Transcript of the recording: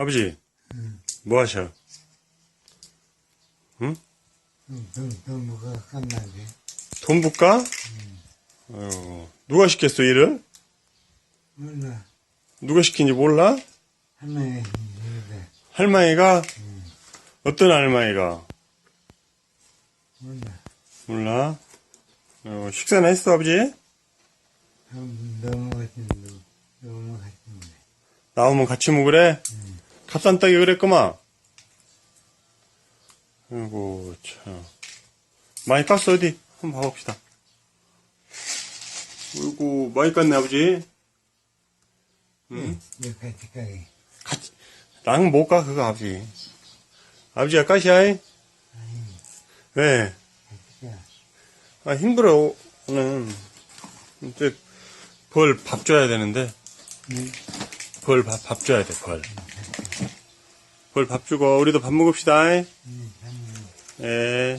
아버지, 뭐 하셔? 돈, 돈 뭐가 끝나지. 돈? 아이고, 누가 시켰어, 일을? 몰라. 누가 시킨지 몰라? 힘들다. 할머니가? 어떤 할머니가? 몰라. 몰라? 아이고, 식사나 했어, 아버지? 한 너무 같은데, 너무 같은데. 나오면 같이 먹으래? 값싼 떡이 그랬구만. 아이고, 참. 많이 깠어, 어디? 한번 봐봅시다. 아이고, 많이 깠네, 아버지. 응? 내 같이 가게. 같이, 나는 못 가, 그거, 아버지. 아버지가 까시야? 왜? 야, 아, 힘들어, 오늘. 이제, 벌 밥 줘야 되는데. 응? 벌 밥, 밥 줘야 돼, 벌. 벌밥 주고, 우리도 밥 먹읍시다. 응, 한 예.